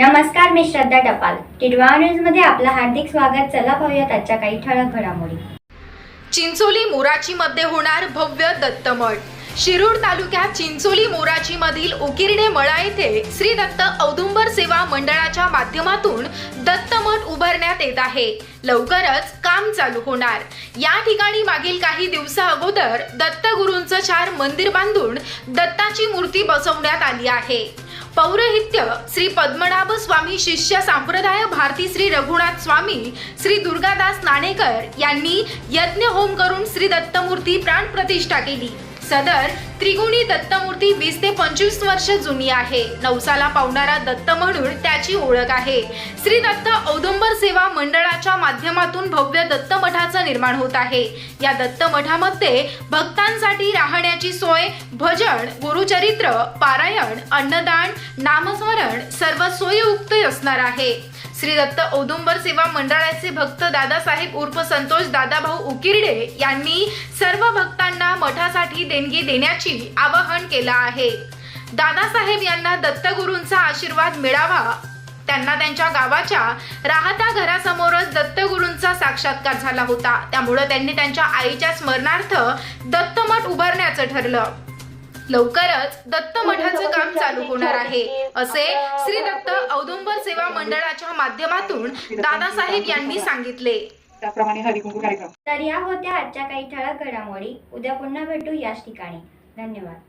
नमस्कार मी श्रद्धा टपाल. टिडवा न्यूजमध्ये आपलं हार्दिक स्वागत. चला पाहूयात आजच्या काही ठळक घडामोडी. चिंचोली मोराची मध्ये होणार भव्य दत्तमठ शिरूर तालुक्यात चिंचोली मोराची मधील उकिरणे मळा येथे श्री दत्त औदुंबर सेवा मंडळाच्या माध्यमातून दत्तमठ उभारण्यात येत आहे. लवकरच काम चालू होणार. या ठिकाणी मागील काही दिवसा अगोदर दत्तगुरूंचं चार मंदिर बांधून दत्ताची मूर्ती बसवण्यात आली आहे. पौरहित्य श्री पद्मनाभ स्वामी शिष्य संप्रदाय भारती श्री रघुनाथ स्वामी श्री दुर्गादास नाणेकर यांनी यज्ञ होम करून श्री दत्तमूर्ती प्राणप्रतिष्ठा केली. सदर त्रिगुणी दत्तमूर्ती वीस ते पंचवीस वर्ष जुनी आहे. नवसाला पावणारा दत्त म्हणून त्याची ओळख आहे. श्री दत्त औदुंबर सेवा मंडळाच्या माध्यमातून भव्य दत्त निर्माण होत आहे. या दत्त मठामध्ये भक्तांसाठी राहण्याची सोय भजन गुरुचरित्र पारायण अन्नदान नामस्मरण सर्व सोयीयुक्त असणार आहे. श्री दत्त औदुंबर सेवा मंडळाचे भक्त दादासाहेब उर्फ संतोष दादाभाऊ उकिरडे यांनी सर्व भक्तांना मठासाठी देणगी देण्याची आवाहन केलं आहे. दादासाहेब यांना दत्तगुरूंचा आशीर्वाद मिळावा त्यांना त्यांच्या गावाच्या राहत्या घरासमोरच दत्तगुरूंचा साक्षात्कार झाला होता. त्यामुळं त्यांनी त्यांच्या आईच्या स्मरणार्थ दत्तमठ उभारण्याचं ठरलं. लवकरच दत्त मठाचं काम चालू होणार आहे. असे श्री दत्त औदुंबर सेवा मंडळाच्या माध्यमातून दादासाहेब यांनी सांगितले. त्याप्रमाणे हरिकुंकू कार्यक्रम. तर या होत्या आजच्या काही ठळक घडामोडी. उद्या पुन्हा भेटू याच ठिकाणी. धन्यवाद.